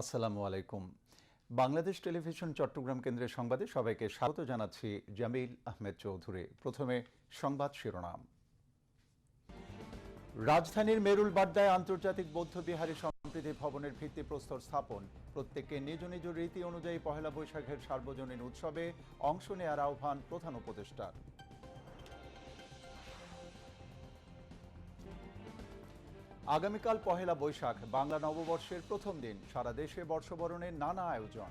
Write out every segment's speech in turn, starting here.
আসসালামু আলাইকুম। বাংলাদেশ টেলিভিশন চট্টগ্রাম কেন্দ্রের সংবাদে সবাইকে স্বাগত জানাচ্ছি জামিল আহমেদ চৌধুরী। প্রথমে সংবাদ শিরোনাম। রাজধানীর মেরুল বাড্ডায় আন্তর্জাতিক বৌদ্ধ বিহারী সম্প্রীতি ভবনের ভিত্তিপ্রস্তর স্থাপন। প্রত্যেককে নিজ নিজ রীতি অনুযায়ী পহেলা বৈশাখের সার্বজনীন উৎসবে অংশ নেয়ার আহ্বান প্রধান উপদেষ্টার। আগামীকাল পহেলা বৈশাখ, বাংলা নববর্ষের প্রথম দিন। সারা দেশে বর্ষবরণের নানা আয়োজন।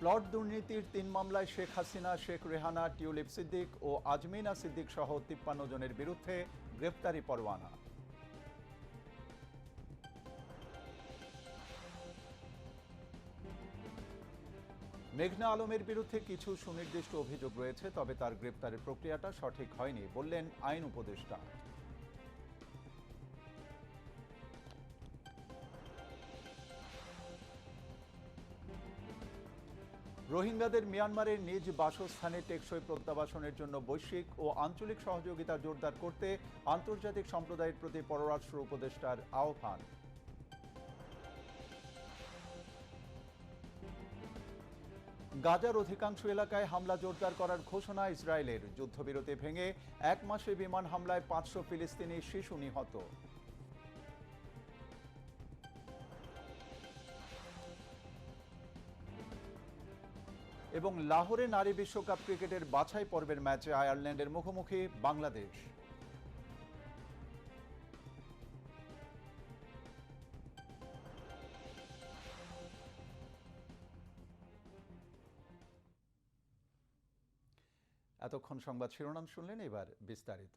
প্লট দুর্নীতির তিন মামলায় শেখ হাসিনা, শেখ রেহানা, টিউলিপ সিদ্দিক ও আজমিনা সিদ্দিক সহ তিপ্পান্ন জনের বিরুদ্ধে গ্রেফতারি পরোয়ানা। মেঘনা আলমের বিরুদ্ধে কিছু সুনির্দিষ্ট অভিযোগ রয়েছে, তবে তার গ্রেপ্তারের প্রক্রিয়াটা সঠিক হয়নি বললেন আইন উপদেষ্টা। রোহিঙ্গাদের মিয়ানমারের নিজ বাসস্থানে টেকসই প্রত্যাবাসনের জন্য বৈশ্বিক ও আঞ্চলিক সহযোগিতা জোরদার করতে আন্তর্জাতিক সম্প্রদায়ের প্রতি পররাষ্ট্র উপদেষ্টার আহ্বান। গাজার অধিকাংশ এলাকায় হামলা জোরদার করার ঘোষণা ইসরায়েলের। যুদ্ধবিরতি ভেঙে এক মাসে বিমান হামলায় পাঁচশো ফিলিস্তিনি শিশু নিহত। এবং লাহোরে নারী বিশ্বকাপ ক্রিকেটের বাছাই পর্বের ম্যাচে আয়ারল্যান্ডের মুখোমুখি বাংলাদেশ। এতক্ষণ সংবাদ শিরোনাম শুনলেন এবার বিস্তারিত।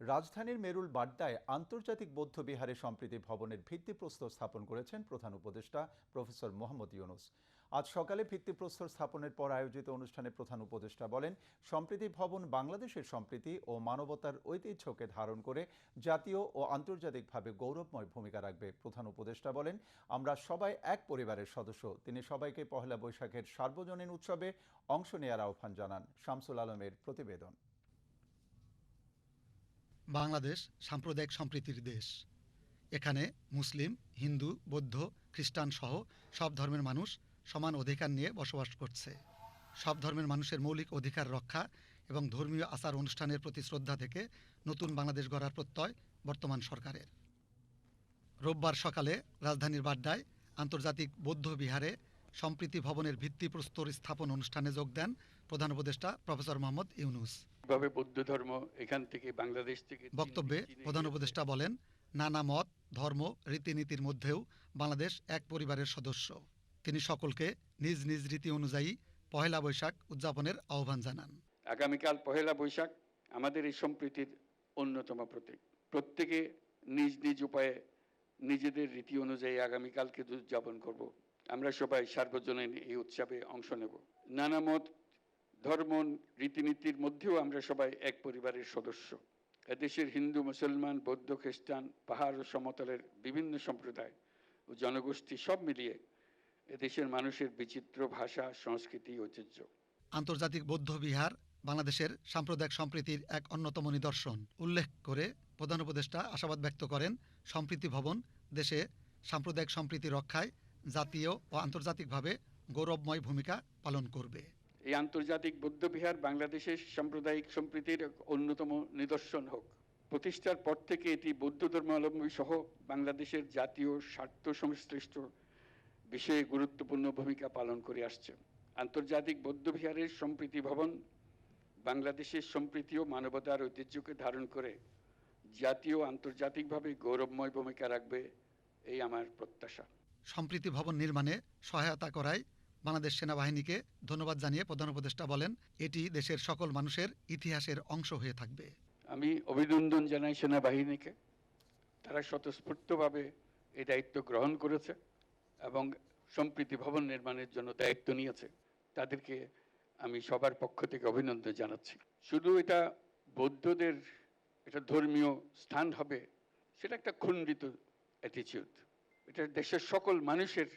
রাজধানীর মেরুল বাড্ডায় আন্তর্জাতিক বৌদ্ধ বিহারে সম্প্রীতি ভবনের ভিত্তিপ্রস্তর স্থাপন করেছেন প্রধান উপদেষ্টা প্রফেসর মোহাম্মদ ইউনুস। আজ সকালে ভিত্তিপ্রস্তর স্থাপনের পর আয়োজিত অনুষ্ঠানে প্রধান উপদেষ্টা বলেন, সম্প্রীতি ভবন বাংলাদেশের সম্প্রীতি ও মানবতার ঐতিহ্যকে ধারণ করে জাতীয় ও আন্তর্জাতিকভাবে গৌরবময় ভূমিকা রাখবে। প্রধান উপদেষ্টা বলেন, আমরা সবাই এক পরিবারের সদস্য। তিনি সবাইকে পহেলা বৈশাখের সার্বজনীন উৎসবে অংশ নেয়ার আহ্বান জানান। শামসুল আলমের প্রতিবেদন। বাংলাদেশ সাম্প্রদায়িক সম্প্রীতির দেশ। এখানে মুসলিম, হিন্দু, বৌদ্ধ, খ্রিস্টান সহ সব ধর্মের মানুষ সমান অধিকার নিয়ে বসবাস করছে। সব ধর্মের মানুষের মৌলিক অধিকার রক্ষা এবং ধর্মীয় আচার অনুষ্ঠানের প্রতি শ্রদ্ধা থেকে নতুন বাংলাদেশ গড়ার প্রত্যয় বর্তমান সরকারের। রোববার সকালে রাজধানীর বাড্ডায় আন্তর্জাতিক বৌদ্ধ বিহারে সম্প্রীতি ভবনের ভিত্তিপ্রস্তর স্থাপন অনুষ্ঠানে যোগ দেন প্রধান উপদেষ্টা প্রফেসর মোহাম্মদ ইউনুস। বৌদ্ধ ধর্ম এখান থেকে বাংলাদেশ থেকে বক্তব্যে প্রধান উপদেষ্টা বলেন নানা মত ধর্ম রীতিনীতির মধ্যেও বাংলাদেশ এক পরিবারের সদস্য। তিনি সকলকে নিজ নিজ রীতি অনুযায়ী পহেলা বৈশাখ উদযাপনের আহ্বান জানান। আগামীকাল পহেলা বৈশাখ আমাদের এই সম্প্রীতির অন্যতম প্রতীক। প্রত্যেকে নিজ নিজ উপায়ে নিজেদের রীতি অনুযায়ী আগামীকালকে উদযাপন করব। আমরা সবাই সার্বজনীন এই উৎসবে অংশ নেব। নানা মত, ধর্ম, রীতিনীতির মধ্যেও আমরা সবাই এক পরিবারের সদস্য। এদেশের হিন্দু, মুসলমান, বৌদ্ধ, খ্রিস্টান, পাহাড় ও সমতলের বিভিন্ন সম্প্রদায় ও জনগোষ্ঠী সব মিলিয়ে এদেশের মানুষের বিচিত্র ভাষা সংস্কৃতি ঐতিহ্য। আন্তর্জাতিক বৌদ্ধ বিহার বাংলাদেশের সাম্প্রদায়িক সম্প্রীতির এক অন্যতম নিদর্শন। উল্লেখ করে প্রধান উপদেষ্টা আশাবাদ ব্যক্ত করেন সম্প্রীতি ভবন দেশে সাম্প্রদায়িক সম্প্রীতি রক্ষায় জাতীয় ও আন্তর্জাতিকভাবে গৌরবময় ভূমিকা পালন করবে। এই আন্তর্জাতিক বৌদ্ধবিহার বাংলাদেশের সাম্প্রদায়িক সম্প্রীতির অন্যতম নিদর্শন হোক। প্রতিষ্ঠার পর থেকে এটি বৌদ্ধ ধর্মাবলম্বী সহ বাংলাদেশের জাতীয় স্বার্থ সংশ্লিষ্ট বিষয়ে গুরুত্বপূর্ণ ভূমিকা পালন করে আসছে। আন্তর্জাতিক বৌদ্ধবিহারের সম্প্রীতি ভবন বাংলাদেশের সম্প্রীতি ও মানবতার ঐতিহ্যকে ধারণ করে জাতীয় আন্তর্জাতিকভাবে গৌরবময় ভূমিকা রাখবে এই আমার প্রত্যাশা। সম্প্রীতি ভবন নির্মাণে সহায়তা করায় বাংলাদেশ সেনাবাহিনীকে ধন্যবাদ জানিয়ে প্রধান উপদেষ্টা বলেন এটি দেশের সকল মানুষের ইতিহাসের অংশ হয়ে থাকবে। আমি অভিনন্দন জানাই সেনাবাহিনীকে। তারা স্বতঃস্ফূর্তভাবে এই দায়িত্ব গ্রহণ করেছে। এবং সম্প্রীতি ভবন নির্মাণের জন্য দায়িত্ব নিয়েছে তাদেরকে আমি সবার পক্ষ থেকে অভিনন্দন জানাচ্ছি। শুধু এটা বৌদ্ধদের এটা ধর্মীয় স্থান হবে সেটা একটা খণ্ডিত অ্যাটিচিউড এটা দেশের সকল মানুষের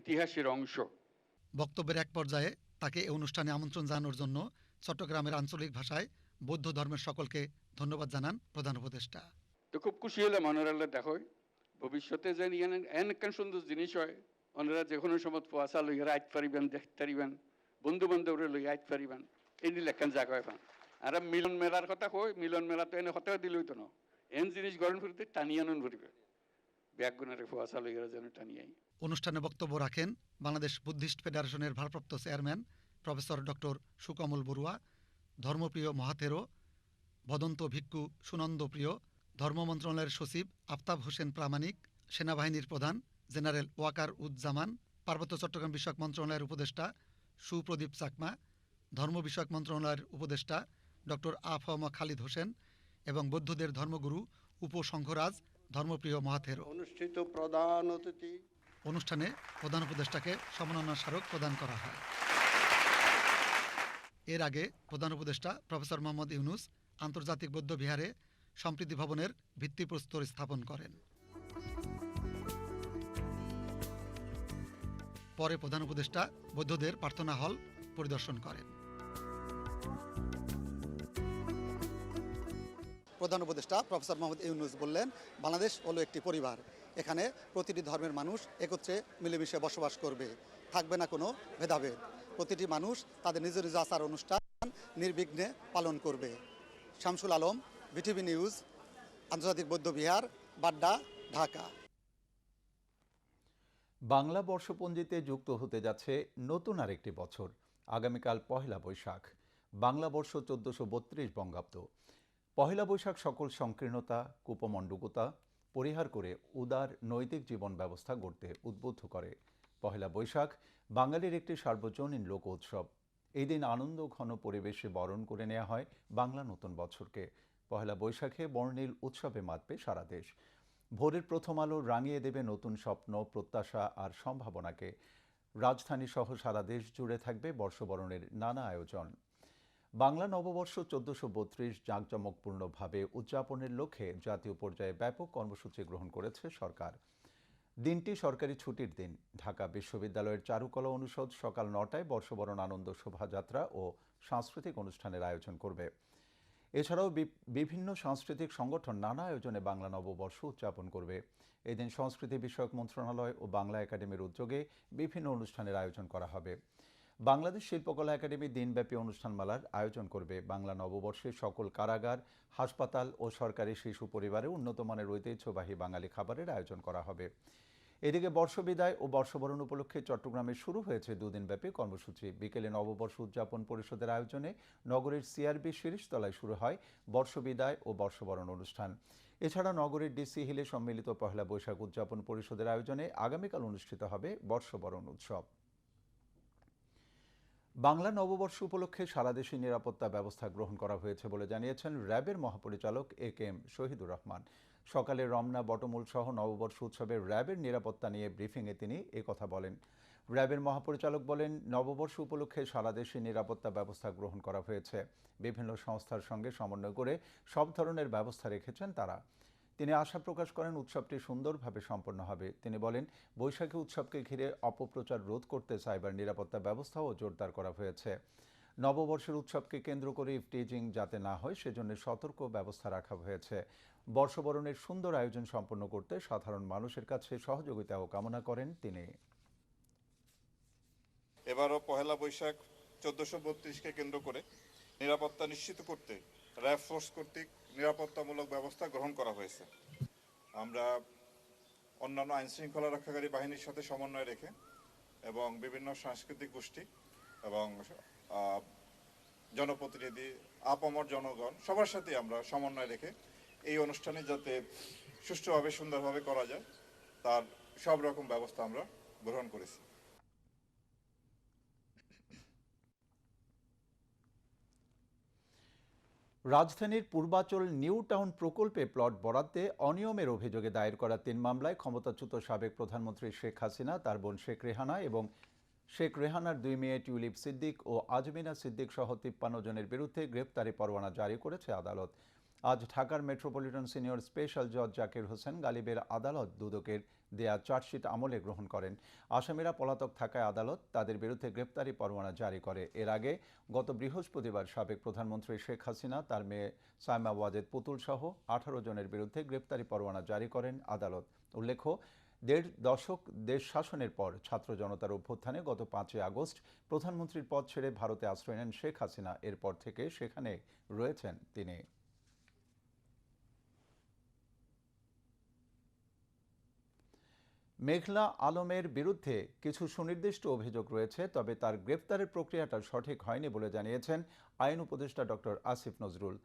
ইতিহাসের অংশ। বক্তব্যের এক পর্যায়ে তাকে এই অনুষ্ঠানে আমন্ত্রণ জানানোর জন্য চট্টগ্রামের আঞ্চলিক ভাষায় বৌদ্ধ ধর্মের সকলকে ধন্যবাদ জানান প্রধান উপদেষ্টা। তো খুব খুশি হলাম ওনারা দেখো ভবিষ্যতে যে এন একখান সুন্দর জিনিস হয়। ওনারা যে কোনো সময় পোয়াশা লইয়া আইত পারিবেন দেখতে পারিবেন বন্ধু বান্ধবরে লইয়া আইত পারিবেন, এই নিলে একখান জায়গা পান আর মিলন মেলার কথা কই, মিলন মেলা তো এনে হতেও দিল হইতো না। এন জিনিস গরম ফুরিতে টানি আনন ফুরিবে ব্যাগ গুণারে পোয়াশা লইয়া যেন টানি আই অনুষ্ঠানে বক্তব্য রাখেন বাংলাদেশ বুদ্ধিস্ট ফেডারেশনের ভারপ্রাপ্ত chairman professor doctor Sukomol Barua, Dharmapriya Mahathero Bhadanta Bhikkhu Sunanda Priya ধর্ম মন্ত্রণালয়ের সচিব আফতাব হোসেন প্রামাণিক সেনাবাহিনীর প্রধান জেনারেল ওয়াকার উজ্জামান পার্বত্য চট্টগ্রাম বিষয়ক মন্ত্রণালয়ের উপদেষ্টা সুপ্রদীপ চাকমা ধর্ম বিষয়ক মন্ত্রণালয়ের উপদেষ্টা ডক্টর আফম খালিদ হোসেন এবং বৌদ্ধদের ধর্মগুরু উপসংঘরাজ ধর্মপ্রিয় মহাথেরো অনুষ্ঠিত প্রধান অতিথি। অনুষ্ঠানে প্রধান উপদেষ্টাকে সম্মাননা স্মারক প্রদান করা হয়। এর আগে প্রধান উপদেষ্টা প্রফেসর মোহাম্মদ ইউনুস আন্তর্জাতিক বৌদ্ধ বিহারে সম্প্রীতি ভবনের ভিত্তিপ্রস্তর স্থাপন করেন। পরে প্রধান উপদেষ্টা বৌদ্ধদের প্রার্থনা হল পরিদর্শন করেন। প্রধান উপদেষ্টা প্রফেসর মোহাম্মদ ইউনুস বললেন, বাংলাদেশ হলো একটি পরিবার। এখানে প্রতিটি ধর্মের মানুষ একত্রে মিলেমিশে বসবাস করবে। থাকবে না কোনো ভেদাভেদ। প্রতিটি মানুষ তাদের নিজ নিজ আচার অনুষ্ঠান নির্বিঘ্নে পালন করবে। শামসুল আলম বিটিভি নিউজ, আন্তর্জাতিক বৌদ্ধ বিহার, বাড্ডা, ঢাকা। বাংলা বর্ষপঞ্জিতে যুক্ত হতে যাচ্ছে নতুন আরেকটি বছর, আগামীকাল পহেলা বৈশাখ। বাংলা বর্ষ চোদ্দশো বত্রিশ বঙ্গাব্দ। পহেলা বৈশাখ সকল সংকীর্ণতা, কুপমণ্ডকতা, পরিহার করে উদার নৈতিক জীবন ব্যবস্থা গড়তে উদ্বুদ্ধ করে। পহেলা বৈশাখ বাঙালির একটি সার্বজনীন লোক উৎসব। এই দিন আনন্দ ঘন পরিবেশে বরণ করে নেওয়া হয় বাংলা নতুন বছরকে। পহেলা বৈশাখে বর্ণিল উৎসবে মাতবে সারা দেশ। ভোরের প্রথম আলো রাঙিয়ে দেবে নতুন স্বপ্ন, প্রত্যাশা আর সম্ভাবনাকে। রাজধানী সহ সারা দেশ জুড়ে থাকবে বর্ষবরণের নানা আয়োজন। বাংলা নববর্ষ চোদ্দশো বত্রিশ জাঁকজমকপূর্ণভাবে উদযাপনের লক্ষ্যে জাতীয় পর্যায়ে ব্যাপক কর্মসূচি গ্রহণ করেছে সরকার। দিনটি সরকারি ছুটির দিন। ঢাকা বিশ্ববিদ্যালয়ের চারুকলা অনুষদ সকাল নটায় বর্ষবরণ আনন্দ শোভাযাত্রা ও সাংস্কৃতিক অনুষ্ঠানের আয়োজন করবে। এছাড়াও বিভিন্ন সাংস্কৃতিক সংগঠন নানা আয়োজনে বাংলা নববর্ষ উদযাপন করবে। এদিন সংস্কৃতি বিষয়ক মন্ত্রণালয় ও বাংলা একাডেমির উদ্যোগে বিভিন্ন অনুষ্ঠানের আয়োজন করা হবে। বাংলাদেশ শিল্পকলা একাডেমি দিনব্যাপী অনুষ্ঠানমালার আয়োজন করবে। বাংলা নববর্ষে সকল কারাগার, হাসপাতাল ও সরকারি শিশু পরিবারে উন্নত মানের ঐতিহ্যবাহী বাঙালি খাবারের আয়োজন করা হবে। এদিকে বর্ষবিদায় ও বর্ষবরণ উপলক্ষে চট্টগ্রামে শুরু হয়েছে দুদিনব্যাপী কর্মসূচি। বিকেলে নববর্ষ উদযাপন পরিষদের আয়োজনে নগরের সিআরবি শিরিষতলায় শুরু হয় বর্ষবিদায় ও বর্ষবরণ অনুষ্ঠান। এছাড়া নগরের ডিসি হিলে সম্মিলিত পহেলা বৈশাখ উদযাপন পরিষদের আয়োজনে আগামীকাল অনুষ্ঠিত হবে বর্ষবরণ উৎসব। বাংলা নববর্ষ উপলক্ষে সারা দেশে নিরাপত্তা ব্যবস্থা গ্রহণ করা হয়েছে বলে জানিয়েছেন র্যাবের মহাপরিচালক A K M Shahidur Rahman. সকালে রমনা, বটমূল সহ নববর্ষ উৎসবের র্যাবের নিরাপত্তা নিয়ে ব্রিফিংয়ে তিনি কথা বলেন। র্যাবের মহাপরিচালক বলেন, নববর্ষ উপলক্ষে সারা দেশে নিরাপত্তা ব্যবস্থা গ্রহণ করা হয়েছে। বিভিন্ন সংস্থার সঙ্গে সমন্বয় করে সব ধরনের ব্যবস্থা রেখেছেন তারা। তিনি আশা প্রকাশ করেন, উৎসবটি সুন্দরভাবে সম্পন্ন হবে। তিনি বলেন, বৈশাখী উৎসবকে ঘিরে অপপ্রচার রোধ করতে সাইবার নিরাপত্তা ব্যবস্থাও জোরদার করা হয়েছে। নববর্ষের উৎসবকে কেন্দ্র করে ইফটিজিং যাতে না হয়, সেজন্য সতর্ক ব্যবস্থা রাখা হয়েছে। বর্ষবরণের সুন্দর আয়োজন সম্পন্ন করতে সাধারণ মানুষের কাছে সহযোগিতাও কামনা করেন তিনি। এবারও পহেলা বৈশাখ চোদ্দশো বত্রিশকে কেন্দ্র করে নিরাপত্তা নিশ্চিত করতে, র্যাব ফোর্স কর্তৃক নিরাপত্তামূলক ব্যবস্থা গ্রহণ করা হয়েছে। আমরা অন্যান্য আইন শৃঙ্খলা রক্ষাকারী বাহিনীর সাথে সমন্বয় রেখে এবং বিভিন্ন সাংস্কৃতিক গোষ্ঠী এবং জনপ্রতিনিধি, আপামর জনগণ সবার সাথে আমরা সমন্বয় রেখে এই অনুষ্ঠানে যাতে সুষ্ঠুভাবে, সুন্দরভাবে করা যায়, তার সব রকম ব্যবস্থা আমরা গ্রহণ করেছি। রাজধানীর পূর্বাচল নিউ টাউন প্রকল্পে প্লট বরাদ্দে অনিয়মের অভিযোগে দায়ের করা তিন মামলায় ক্ষমতাচ্যুত সাবেক প্রধানমন্ত্রী শেখ হাসিনা, তার বোন শেখ রেহানা এবং শেখ রেহানার দুই মেয়ে টিউলিপ সিদ্দিক ও আজমিনা সিদ্দিক সহ তিপ্পান্ন জনের বিরুদ্ধে গ্রেপ্তারি পরোয়ানা জারি করেছে আদালত। আজ ঢাকার মেট্রোপলিটন সিনিয়র স্পেশাল জজ জাকির হোসেন গালিবের আদালত দুদকের দেয়া চার্জশিট আমলে গ্রহণ করেন। আসামিরা পলাতক থাকায় আদালত তাদের বিরুদ্ধে গ্রেপ্তারি পরোয়ানা জারি করে। এর আগে গত বৃহস্পতিবার সাবেক প্রধানমন্ত্রী শেখ হাসিনা, তার মেয়ে সাইমা ওয়াজেদ পুতুল সহ আঠারো জনের বিরুদ্ধে গ্রেপ্তারি পরোয়ানা জারি করেন আদালত। উল্লেখ্য, দেড় দশক দেশ শাসনের পর ছাত্র জনতার অভ্যুত্থানে গত পাঁচই আগস্ট প্রধানমন্ত্রীর পদ ছেড়ে ভারতে আশ্রয় নেন শেখ হাসিনা। এরপর থেকে সেখানে রয়েছেন তিনি। মেঘলা আলমের বিরুদ্ধে কিছু সুনির্দিষ্ট অভিযোগ রয়েছে, তবে তার গ্রেপ্তারের প্রক্রিয়াটা সঠিক হয়নি বলে জানিয়েছেন আইন উপদেষ্টা ডক্টর আসিফ নজরুল।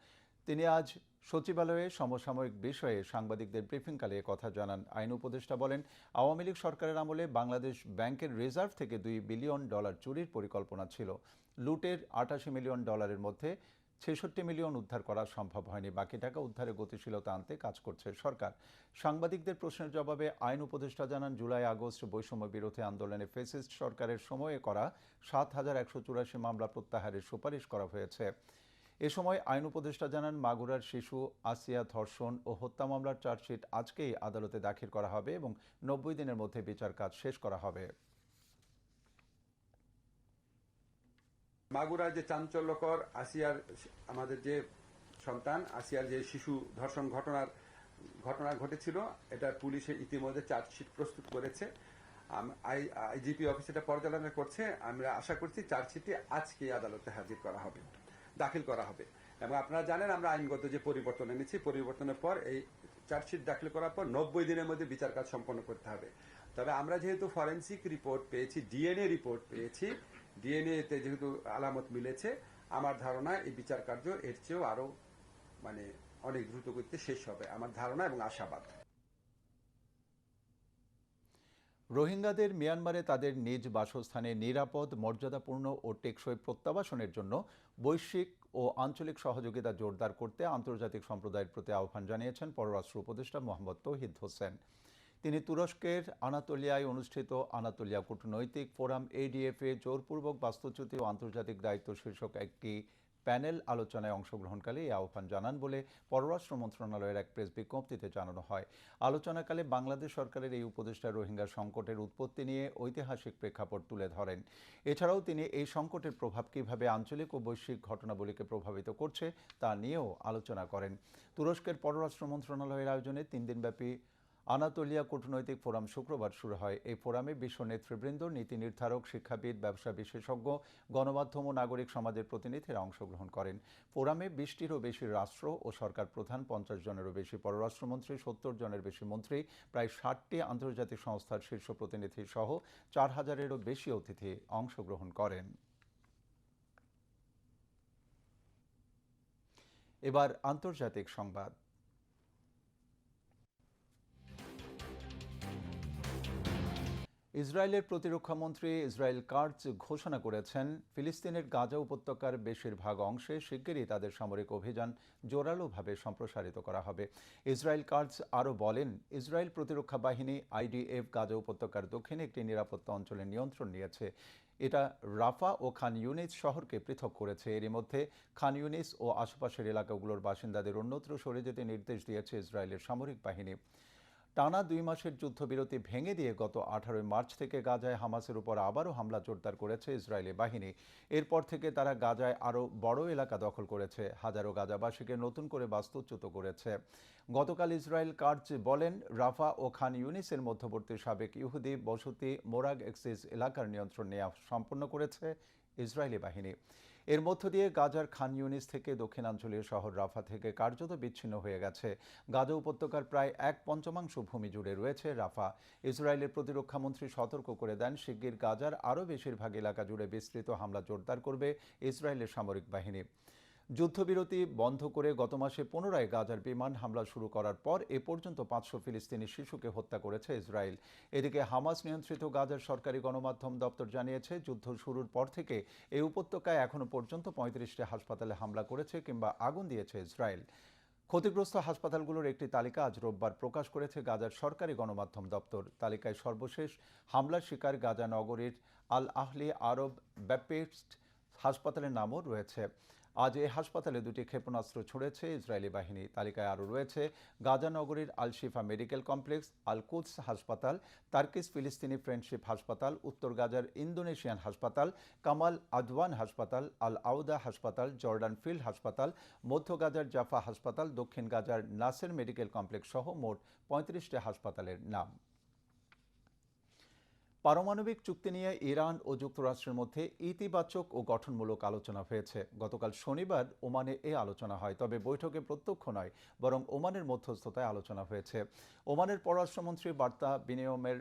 তিনি আজ সচিবালয়ে সমসাময়িক বিষয়ে সাংবাদিকদের ব্রিফিংকালে কথা জানান। আইন উপদেষ্টা বলেন, আওয়ামী লীগ সরকারের আমলে বাংলাদেশ ব্যাংকের রিজার্ভ থেকে দুই বিলিয়ন ডলার চুরির পরিকল্পনা ছিল। লুটের আটাশি মিলিয়ন ডলারের মধ্যে ছেষট্টি মিলিয়ন উদ্ধার করা সম্ভব হয়নি। বাকি টাকা উদ্ধারে গতিশীলতা আনতে কাজ করছে সরকার। সাংবাদিকদের প্রশ্নের জবাবে আইন উপদেষ্টা জানান, জুলাই আগস্ট বৈষম্য বিরোধী আন্দোলনে ফেসিস্ট সরকারের সময়ে করা সাত হাজার একশো চুরাশি মামলা প্রত্যাহারের সুপারিশ করা হয়েছে। এ সময় আইন উপদেষ্টা জানান, মাগুরার শিশু আসিয়া ধর্ষণ ও হত্যা মামলার চার্জশিট আজকেই আদালতে দাখিল করা হবে এবং নব্বই দিনের মধ্যে বিচার কাজ শেষ করা হবে। মাগুরার যে চাঞ্চল্যকর আসিয়ার আমাদের যে সন্তান, আসিয়ার যে শিশু ধর্ষণ ঘটনার, ঘটনা ঘটেছিল, এটা পুলিশে ইতিমধ্যে চার্জশিট প্রস্তুত করেছে। আইজিপি অফিস এটা পর্যালোচনা করছে। আমরা আশা করছি চার্জশিটটি আজকে আদালতে হাজির করা হবে, দাখিল করা হবে। এবং আপনারা জানেন, আমরা আইনগত যে পরিবর্তন এনেছি, পরিবর্তনের পর এই চার্জশিট দাখিল করার পর নব্বই দিনের মধ্যে বিচার কাজ সম্পন্ন করতে হবে। তবে আমরা যেহেতু ফরেন্সিক রিপোর্ট পেয়েছি, ডিএনএ রিপোর্ট পেয়েছি ডিএনএ তে যেহেতু আলামত মিলেছে, আমার ধারণা এই বিচার কার্য এর চেয়েও আরও মানে অনেক দ্রুত করতে শেষ হবে। আমার ধারণা এবং আশাবাদ। রোহিঙ্গাদের মিয়ানমারে তাদের নিজ বাসস্থানে নিরাপদ, মর্যাদাপূর্ণ ও টেকসই প্রত্যাবাসনের জন্য বৈশ্বিক ও আঞ্চলিক সহযোগিতা জোরদার করতে আন্তর্জাতিক সম্প্রদায়ের প্রতি আহ্বান জানিয়েছেন পররাষ্ট্র উপদেষ্টা মোহাম্মদ তৌহিদ হোসেন। তিনি তুরস্কের আনাতোলিয়ায় অনুষ্ঠিত আনাতোলিয়া কূটনৈতিক ফোরাম এডিএফ জোরপূর্বক বাস্তুচ্যুতি ও আন্তর্জাতিক দায়িত্ব শীর্ষক একটি প্যানেল আলোচনায় অংশগ্রহণকালে এই আহ্বান জানান বলে পররাষ্ট্র মন্ত্রণালয়ের এক প্রেস বিজ্ঞপ্তিতে জানানো হয়। আলোচনাকালে বাংলাদেশ সরকারের এই উপদেষ্টা রোহিঙ্গা সংকটের উৎপত্তি নিয়ে ঐতিহাসিক প্রেক্ষাপট তুলে ধরেন। এছাড়াও তিনি এই সংকটের প্রভাব কীভাবে আঞ্চলিক ও বৈশ্বিক ঘটনাবলীকে প্রভাবিত করছে তা নিয়েও আলোচনা করেন। তুরস্কের পররাষ্ট্র মন্ত্রণালয়ের আয়োজনে তিন দিনব্যাপী আনাতোলিয়া কূটনৈতিক ফোরাম শুক্রবার শুরু হয়। এই ফোরামে বিশ্ব নেতৃবৃন্দ, নীতি নির্ধারক, শিক্ষাবিদ, ব্যবসা বিশেষজ্ঞ, গণমাধ্যম ও নাগরিক সমাজের প্রতিনিধিরা অংশগ্রহণ করেন। ফোরামে বিশটিরও বেশি রাষ্ট্র ও সরকার প্রধান, পঞ্চাশ জনেরও বেশি পররাষ্ট্রমন্ত্রী, সত্তর জনের বেশি মন্ত্রী, প্রায় ষাটটি আন্তর্জাতিক সংস্থার শীর্ষ প্রতিনিধি সহ চার হাজারেরও বেশি অতিথি অংশগ্রহণ করেন। এবার আন্তর্জাতিক সংবাদ। ইসরায়েলের প্রতিরক্ষা মন্ত্রী ইসরায়েল কার্চ ঘোষণা করেছেন, ফিলিস্তিনের গাজা উপত্যকার বেশিরভাগ অংশে শিগগিরই তাদের সামরিক অভিযান জোরালোভাবে সম্প্রসারিত করা হবে। ইসরায়েল কার্চ আরও বলেন, ইসরায়েল প্রতিরক্ষা বাহিনী আইডিএফ গাজা উপত্যকার দক্ষিণে একটি নিরাপত্তা অঞ্চলে নিয়ন্ত্রণ নিয়েছে। এটা রাফা ও খান ইউনিস শহরকে পৃথক করেছে। এরই মধ্যে খান ইউনিস ও আশপাশের এলাকাগুলোর বাসিন্দাদের অন্যত্র সরে যেতে নির্দেশ দিয়েছে ইসরায়েলের সামরিক বাহিনী। টানা দুই মাসের যুদ্ধবিরতি ভেঙে দিয়ে গত আঠারোই মার্চ থেকে গাজায় হামাসের উপর আবারও হামলা জোরদার করেছে ইসরায়েলি বাহিনী। এরপর থেকে তারা গাজায় আরও বড় এলাকা দখল করেছে, হাজারো গাজাবাসীকে নতুন করে বাস্তুচ্যুত করেছে। গতকাল ইসরায়েল কার্জ বলেন, রাফা ও খান ইউনিসের মধ্যবর্তী সাবেক ইহুদি বসতি মোরাগ এক্সিস এলাকার নিয়ন্ত্রণ নেওয়া সম্পন্ন করেছে। ইসরায়েলি বাহিনী। এর মধ্য দিয়ে গাজার খান ইউনিস থেকে দক্ষিণাঞ্চলীয় শহর রাফা থেকে কার্যত বিচ্ছিন্ন হয়ে গেছে। গাজা উপত্যকার প্রায় এক পঞ্চমাংশ ভূমি জুড়ে রয়েছে রাফা। ইসরায়েলের প্রতিরক্ষামন্ত্রী সতর্ক করে দেন, শিগগির গাজার আরও বেশিরভাগ এলাকা জুড়ে বিস্তৃত হামলা জোরদার করবে ইসরায়েলের সামরিক বাহিনী। যুদ্ধবিরতি বন্ধ করে গত মাসে পুনরায় গাজার বিমান হামলা শুরু করার পর এ পর্যন্ত পাঁচশো ফিলিস্তিনি শিশুকে হত্যা করেছে ইসরায়েল। এদিকে হামাস নিয়ন্ত্রিত গাজার সরকারি গণমাধ্যম দপ্তর জানিয়েছে, যুদ্ধ শুরুর পর থেকে এই উপত্যকায় এখনও পর্যন্ত পঁয়ত্রিশটি হাসপাতালে হামলা করেছে কিংবা আগুন দিয়েছে ইসরায়েল। ক্ষতিগ্রস্ত হাসপাতালগুলোর একটি তালিকা আজ রোববার প্রকাশ করেছে গাজার সরকারি গণমাধ্যম দপ্তর। তালিকায় সর্বশেষ হামলার শিকার গাজা নগরীর আল আহলি আরব ব্যাপেস্ট হাসপাতালের নামও রয়েছে। আজ এই হাসপাতালে দুটি ক্ষেপণাস্ত্র ছুড়েছে। ইসরায়েলি বাহিনী তালিকায় আরও রয়েছে গাজা নগরীর আল শিফা মেডিকেল কমপ্লেক্স আল কুদস হাসপাতাল, তার্কিস ফিলিস্তিনি ফ্রেন্ডশিপ হাসপাতাল, উত্তর গাজার ইন্দোনেশিয়ান হাসপাতাল, কামাল আদওয়ান হাসপাতাল আল আউদা হাসপাতাল, জর্ডান ফিল্ড হাসপাতাল, মধ্য গাজার জাফা হাসপাতাল, দক্ষিণ গাজার নাসের মেডিকেল কমপ্লেক্স সহ মোট পঁয়ত্রিশটি হাসপাতালের নাম। পারমাণবিক চুক্তি নিয়ে ইরান ও যুক্তরাষ্ট্রের মধ্যে ইতিবাচক ও গঠনমূলক আলোচনা হয়েছে। গতকাল শনিবার ওমানে এ আলোচনা হয়, তবে বৈঠকে প্রত্যক্ষ নয়, বরং ওমানের মধ্যস্থতায় আলোচনা হয়েছে। ওমানের পররাষ্ট্রমন্ত্রী বার্তা বিনিয়মের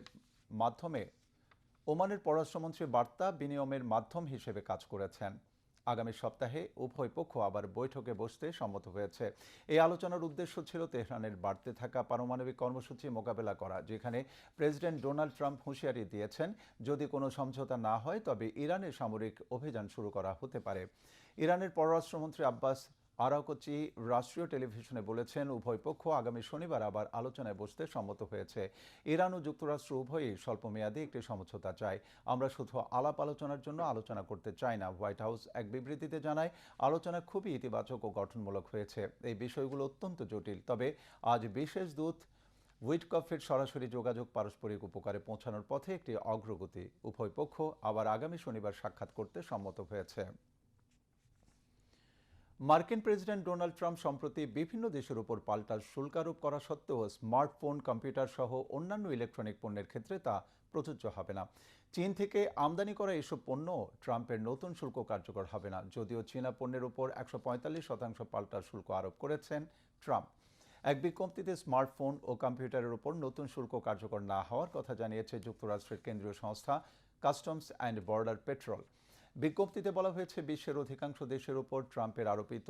মাধ্যমে, ওমানের পররাষ্ট্রমন্ত্রী বার্তা বিনিয়মের মাধ্যম হিসেবে কাজ করেছেন। আগামী সপ্তাহে উভয় পক্ষ আবার বৈঠকে বসতে সম্মত হয়েছে। এই আলোচনার উদ্দেশ্য ছিল তেহরানের বাড়তে থাকা পারমাণবিক কর্মসূচি মোকাবেলা করা, যেখানে প্রেসিডেন্ট ডোনাল্ড ট্রাম্প হুঁশিয়ারি দিয়েছেন, যদি কোনো সমঝোতা না হয় তবে ইরানের সামরিক অভিযান শুরু করা হতে পারে। ইরানের পররাষ্ট্রমন্ত্রী আব্বাস আরাকচি রাষ্ট্রীয় টেলিভিশনে বলেছেন, উভয় পক্ষ আগামী শনিবার আবার আলোচনায় বসতে সম্মত হয়েছে। ইরান ও যুক্তরাষ্ট্র উভয়ই স্বল্পমেয়াদী একটি সমঝোতা চায়। আমরা শুধু আলাপ আলোচনার জন্য আলোচনা করতে চাই না, হোয়াইট হাউস এক বিবৃতিতে জানায়, আলোচনা খুবই ইতিবাচক ও গঠনমূলক হয়েছে। এই বিষয়গুলো অত্যন্ত জটিল। তবে আজ বিশেষ দূত উইটকফের সরাসরি যোগাযোগ পারস্পরিক উপকারে পৌঁছানোর পথে একটি অগ্রগতি। উভয় পক্ষ আবার আগামী শনিবার সাক্ষাৎ করতে সম্মত হয়েছে। মার্কিন প্রেসিডেন্ট ডোনাল্ড ট্রাম্প সম্প্রতি বিভিন্ন দেশের উপর পাল্টা শুল্ক আরোপ করা সত্ত্বেও স্মার্টফোন, কম্পিউটার সহ অন্যান্য ইলেকট্রনিক পণ্যের ক্ষেত্রে তা প্রযোজ্য হবে না। চীন থেকে আমদানি করা এসব পণ্য ট্রাম্পের নতুন শুল্ক কার্যকর হবে না, যদিও চীনা পণ্যের উপর একশো পঁয়তাল্লিশ শতাংশ পাল্টা শুল্ক আরোপ করেছেন ট্রাম্প। এক বিজ্ঞপ্তিতে স্মার্টফোন ও কম্পিউটারের উপর নতুন শুল্ক কার্যকর না হওয়ার কথা জানিয়েছে যুক্তরাষ্ট্রের কেন্দ্রীয় সংস্থা কাস্টমস অ্যান্ড বর্ডার পেট্রোল। বিজ্ঞপ্তিতে বলা হয়েছে, বিশ্বের অধিকাংশ দেশের উপর ট্রাম্পের আরোপিত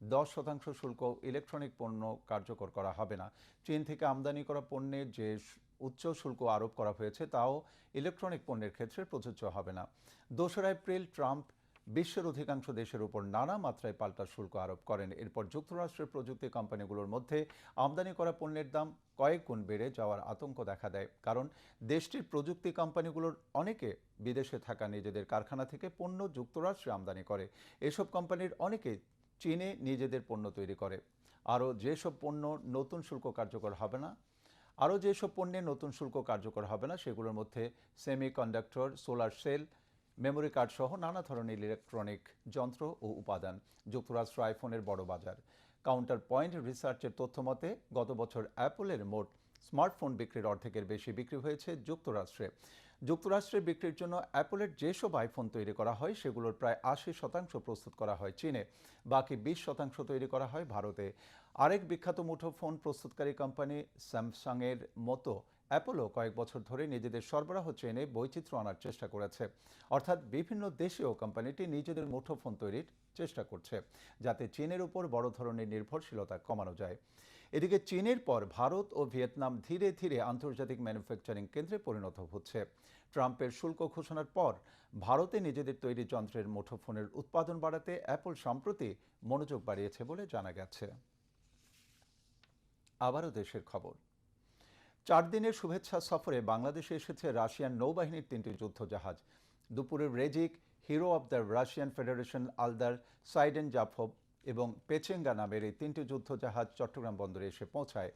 দশ শতাংশ শুল্ক ইলেকট্রনিক পণ্য কার্যকর করা হবে না। চীন থেকে আমদানি করা পণ্যের যে উচ্চ শুল্ক আরোপ করা হয়েছে, তাও ইলেকট্রনিক পণ্যের ক্ষেত্রে প্রযোজ্য হবে না। দোসরা এপ্রিল ট্রাম্প বিশ্বের অধিকাংশ দেশের উপর নানা মাত্রায় পাল্টা শুল্ক আরোপ করেন। এরপর যুক্তরাষ্ট্রের প্রযুক্তি কোম্পানিগুলোর মধ্যে আমদানি করা পণ্যের দাম কয়েক গুণ বেড়ে যাওয়ার আতঙ্ক দেখা দেয়। কারণ দেশটির প্রযুক্তি কোম্পানিগুলোর অনেকে বিদেশে থাকা নিজেদের কারখানা থেকে পণ্য যুক্তরাষ্ট্রে আমদানি করে। এসব কোম্পানির অনেকে চীনে নিজেদের পণ্য তৈরি করে। আরও যেসব পণ্য নতুন শুল্ক কার্যকর হবে না, আরও যেসব পণ্যে নতুন শুল্ক কার্যকর হবে না, সেগুলোর মধ্যে semiconductor solar cell memory card সহ নানা ধরনের ইলেকট্রনিক যন্ত্র ও উপাদান, যুক্তরাষ্ট্র আইফোনের বড় বাজার। কাউন্টার পয়েন্ট রিসার্চের তথ্য মতে, গত বছর অ্যাপলের মোট স্মার্টফোন বিক্রির অর্ধেকের বেশি বিক্রি হয়েছে যুক্তরাষ্ট্রে। যুক্তরাষ্ট্রে বিক্রির জন্য অ্যাপলের যেসব আইফোন তৈরি করা হয়, সেগুলোর প্রায় আশি শতাংশ প্রস্তুত করা হয় চীনে। বাকি বিশ শতাংশ তৈরি করা হয় ভারতে। আরেক বিখ্যাত মুঠোফোন প্রস্তুতকারী কোম্পানি স্যামসাংয়ের মতো অ্যাপোলো কয়েক বছর ধরে নিজেদের সরবরাহ চেনে বৈচিত্র্য আনার চেষ্টা করেছে। অর্থাৎ বিভিন্ন দেশেও কোম্পানিটি নিজেদের মুঠোফোন তৈরির চেষ্টা করছে, যাতে চীনের উপর বড় ধরনের নির্ভরশীলতা কমানো যায়। এদিকে চীনের পর ভারত ও ভিয়েতনাম ধীরে ধীরে আন্তর্জাতিক ম্যানুফ্যাকচারিং কেন্দ্রে পরিণত হচ্ছে। ট্রাম্পের শুল্ক ঘোষণার পর ভারতে নিজেদের তৈরি যন্ত্রের মুঠোফোনের উৎপাদন বাড়াতে অ্যাপল সম্প্রতি মনোযোগ বাড়িয়েছে বলে জানা গেছে। আবারও দেশের খবর। চার দিনের শুভেচ্ছা সফরে বাংলাদেশে এসেছে রাশিয়ান নৌবাহিনীর তিনটি যুদ্ধজাহাজ। দুপুরে Rezkiy, hero of the Russian Federation, Aldar, Tsydenzhapov এবং পেচেঙ্গা নামের এই তিনটি যুদ্ধজাহাজ চট্টগ্রাম বন্দরে এসে পৌঁছায়।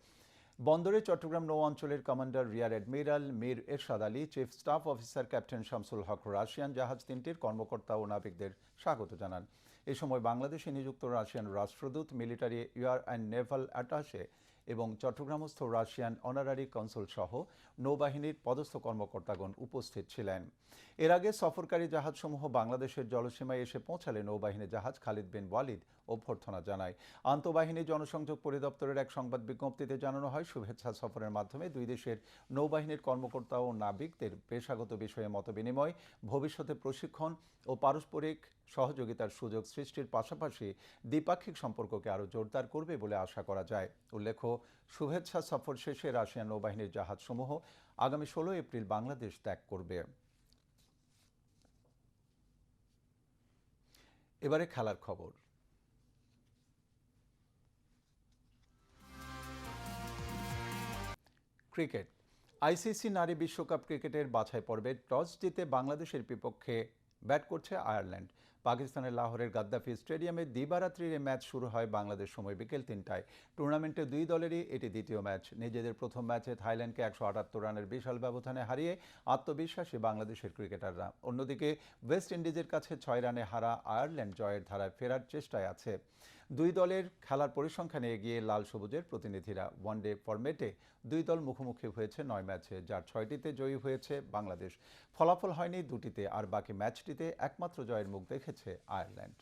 বন্দরে চট্টগ্রাম নৌ অঞ্চলের commander rear admiral Mir Ershad Ali, chief staff officer captain Shamsul Haque Russian জাহাজ তিনটির কর্মকর্তা ও নাবিকদের স্বাগত জানান। এ সময় বাংলাদেশে নিযুক্ত রাশিয়ান রাষ্ট্রদূত, military air and naval attache এবং চট্টগ্রামস্থ রাশিয়ান অনারারি কনসুল সহ নৌবাহিনীর পদস্থ কর্মকর্তাগণ উপস্থিত ছিলেন। এর আগে সফরকারী জাহাজসমূহ বাংলাদেশের জলসীমায় এসে পৌঁছালে নৌবাহিনী জাহাজ খালিদ বিন ওয়ালিদ অভ্যর্থনা জানায়। আন্তঃবাহিনী জনসংযোগ পরিদপ্তরের এক সংবাদ বিজ্ঞপ্তিতে জানানো হয়, শুভেচ্ছা সফরের মাধ্যমে দুই দেশের নৌবাহিনীর কর্মকর্তা ও নাবিকদের পেশাগত বিষয়ে মতবিনিময়, ভবিষ্যতে প্রশিক্ষণ ও পারস্পরিক সহযোগিতার সুযোগ সৃষ্টির পাশাপাশি দ্বিপাক্ষিক সম্পর্ককে আরও জোরদার করবে বলে আশা করা যায়। উল্লেখ্য, শুভেচ্ছা সফর শেষে রাশিয়ান নৌবাহিনীর জাহাজসমূহ আগামী ষোলো এপ্রিল বাংলাদেশ ত্যাগ করবে। এবারে খেলার খবর। ক্রিকেট, আইসিসি নারী বিশ্বকাপ ক্রিকেটের বাছাই পর্বে টস জিতে বাংলাদেশের বিপক্ষে ব্যাট করছে আয়ারল্যান্ড। পাকিস্তানের লাহোরের গাদ্দাফি স্টেডিয়ামে দিবারাত্রির ম্যাচ শুরু হয় বাংলাদেশ সময় বিকেল তিনটায়। টুর্নামেন্টে দুই দলেরই এটি দ্বিতীয় ম্যাচ। নিজেদের প্রথম ম্যাচে থাইল্যান্ডকে একশো আটাত্তর রানের বিশাল ব্যবধানে হারিয়ে আত্মবিশ্বাসী বাংলাদেশের ক্রিকেটাররা। অন্যদিকে ওয়েস্ট ইন্ডিজের কাছে ছয় রানে হারা আয়ারল্যান্ড জয়ের ধারায় ফেরার চেষ্টায় আছে। দুই দলের খেলার পরিসংখ্যানে এগিয়ে লাল সবুজের প্রতিনিধিরা ওয়ানডে ফরম্যাটে দুই দল মুখোমুখি হয়েছে, নয় ম্যাচে, যার ছয়টিতে জয়ী হয়েছে বাংলাদেশ। ফলাফল হয়নি দুটিতে, আর বাকি ম্যাচটিতে একমাত্র জয়ের মুখ দেখেছে আয়ারল্যান্ড।